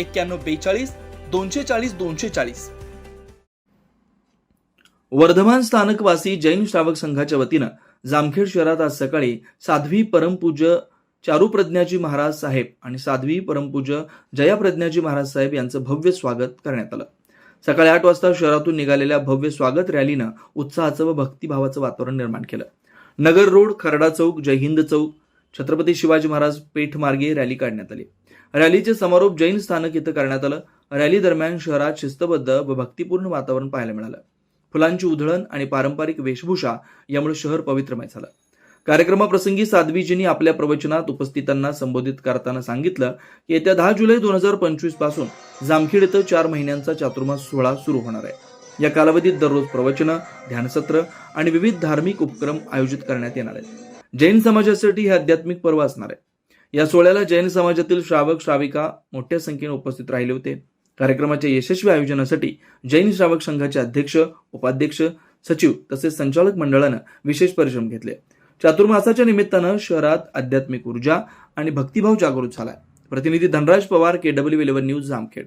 एक्क्याण्णव बेचाळीस दोनशे चाळीस दोनशे चाळीस. वर्धमान स्थानकवासी जैन श्रावक संघाच्या वतीनं जामखेड शहरात आज सकाळी साध्वी परमपूज्य चारुप्रज्ञाजी महाराज साहेब आणि साध्वी परमपूज्य जयाप्रज्ञाजी महाराज साहेब यांचं भव्य स्वागत करण्यात आलं. सकाळी आठ वाजता शहरातून निघालेल्या भव्य स्वागत रॅलीनं उत्साहाचं व भक्तिभावाचं वातावरण निर्माण केलं. नगर रोड खरडा चौक जय हिंद चौक छत्रपती शिवाजी महाराज पेठ मार्गे रॅली काढण्यात आली. रॅलीचे समारोप जैन स्थानक इथं करण्यात आलं. रॅली दरम्यान शहरात शिस्तबद्ध व भक्तिपूर्ण वातावरण पाहायला मिळालं. फुलांची उधळण आणि पारंपरिक वेशभूषा यामुळे शहर पवित्रमय झालं. कार्यक्रमाप्रसंगी साध्वीजींनी आपल्या प्रवचनात उपस्थितांना संबोधित करताना सांगितलं की येत्या दहा जुलै दोन हजार पंचवीसपासून जामखेड इथं चार महिन्यांचा चातुर्मास सोहळा सुरू होणार आहे. या कालावधीत दररोज प्रवचनं ध्यानसत्र आणि विविध धार्मिक उपक्रम आयोजित करण्यात येणार आहेत. जैन समाजासाठी हे आध्यात्मिक पर्व असणार आहे. या सोहळ्याला जैन समाजातील श्रावक श्राविका मोठ्या संख्येने उपस्थित राहिले होते. कार्यक्रमाच्या यशस्वी आयोजनासाठी जैन श्रावक संघाचे अध्यक्ष उपाध्यक्ष सचिव तसेच संचालक मंडळानं विशेष परिश्रम घेतले. चातुर्मासाच्या निमित्तानं शहरात आध्यात्मिक ऊर्जा आणि भक्तिभाव जागृत झालाय प्रतिनिधी Dhanraj Pawar K W eleven news Jamkhed.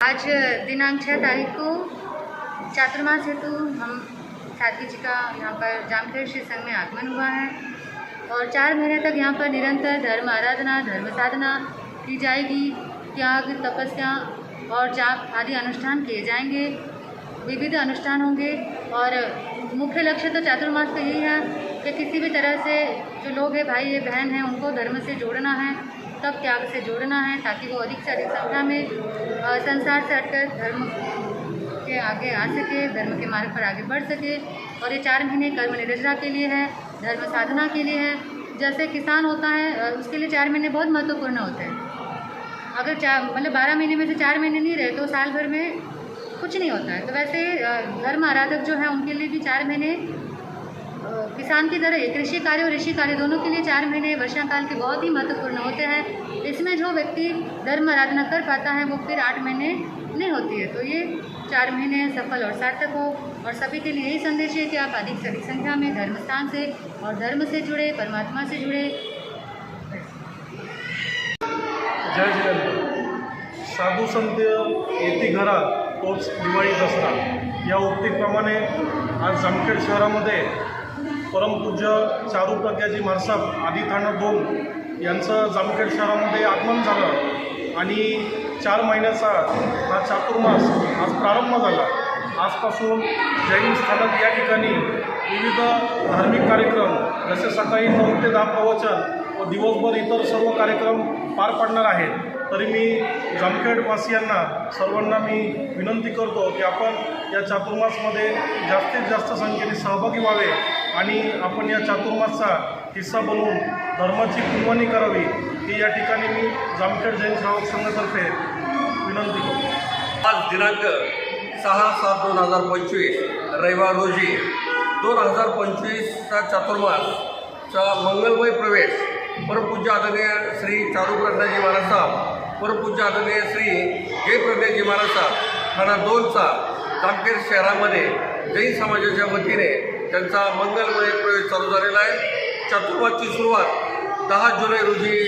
आज दिनांक छः तारीख को चातुर्मास हेतु हम साध्वी जी का यहाँ पर जामखेड़ श्री संघ में आगमन हुआ है और चार महीने तक यहाँ पर निरंतर धर्म आराधना, धर्म साधना की जाएगी, त्याग, तपस्या और जाप आदि अनुष्ठान किए जाएँगे, विविध अनुष्ठान होंगे और मुख्य लक्ष्य तो चातुर्मास का यही है कि किसी भी तरह से जो लोग हैं, भाई है, बहन हैं, उनको धर्म से जोड़ना है। तब त्याग से जोड़ना है ताकि वो अधिक से अधिक संख्या में संसार से हटकर धर्म के आगे आ सके, धर्म के मार्ग पर आगे बढ़ सके। और ये चार महीने कर्म निरजरा के लिए है, धर्म साधना के लिए है। जैसे किसान होता है उसके लिए चार महीने बहुत महत्वपूर्ण होते हैं। अगर चार मतलब बारह महीने में से चार महीने नहीं रहे तो साल भर में कुछ नहीं होता है। तो वैसे धर्म आराधक जो है, उनके लिए भी चार महीने किसान की तरह कृषि कार्य और ऋषि कार्य दोनों के लिए चार महीने वर्षा काल के बहुत ही महत्वपूर्ण होते हैं। इसमें जो व्यक्ति धर्म आराधना कर पाता है, वो फिर आठ महीने नहीं होती है। तो ये चार महीने सफल और सार्थक हो। और सभी के लिए यही संदेश है कि आप अधिक से अधिक संख्या में धर्म स्थान से और धर्म से जुड़े, परमात्मा से जुड़े। जय जिनेंद्र साधू संत घरा तोच दिवाळी दसरा या उक्तीप्रमाणे आज जामखेड शहरामध्ये परमपूज्य शाहरुख प्रज्ञाजी महाराज आदी ठाणं दोन यांचं जामखेड शहरामध्ये आगमन झालं आणि चार महिन्याचा हा चातुर्मास आज प्रारंभ झाला. आजपासून जैन स्थानक या ठिकाणी विविध धार्मिक कार्यक्रम जसे सकाळी नऊ ते दहा प्रवचन व दिवसभर इतर सर्व कार्यक्रम पार पडणार आहेत. तरी मी जामखेडवासियांना सर्वांना मी विनंती करतो की आपण या चातुर्मासमध्ये जास्तीत जास्त संख्येने सहभागी व्हावे आणि आपण या चातुर्मासचा हिस्सा बनवून धर्माची पुनवणी करावी ही या ठिकाणी मी जामखेड जैन श्रावक संघातर्फे विनंती करतो. आज दिनांक सहा सात दोन हजार पंचवीस रविवार रोजी दोन हजार पंचवीसचा चातुर्मासचा मंगलमय प्रवेश. परमपूज्य आदरणीय श्री चारुप्रज्ञाजी महाराज साहेब परपूज्य आदरणीय श्री जयप्रज्ञाजी महाराज साहेब ठाणा दोनचा जामखेड शहरामध्ये जैन समाजाच्या वतीने त्यांचा मंगलमय प्रवेश चालू झालेला आहे. चतुर्मासची सुरुवात दहा जुलै रोजी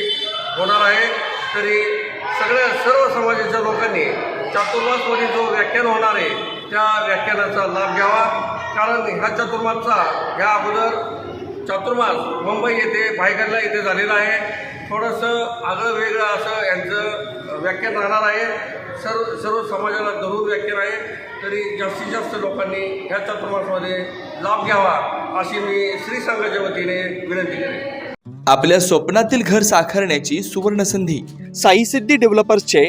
होणार आहे. तरी सगळ्या सर्व समाजाच्या लोकांनी चातुर्मासमध्ये जो व्याख्यान होणार आहे त्या व्याख्यानाचा लाभ घ्यावा. कारण ह्या चतुर्मासचा ह्या अगोदर चातुर्मास मुंबई येथे भायगडला येथे झालेला आहे. थोडंसं आगळं वेगळं असं यांचं व्याख्यान राहणार आहे. सर्व सर्व समाजाला धरून व्याख्यान आहे. तरी जास्तीत जास्त लोकांनी ह्या चातुर्मासमध्ये लाभ घ्यावा अशी मी श्री संघाच्या वतीने विनंती करेन. आपल्या स्वप्नातील घर साकारण्याची सुवर्ण संधी साई सिद्धी डेव्हलपर्सचे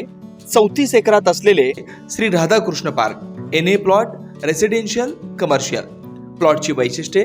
चौतीस एकरात असलेले Shri Radhakrishna park. N A plot residential commercial प्लॉटची वैशिष्ट्ये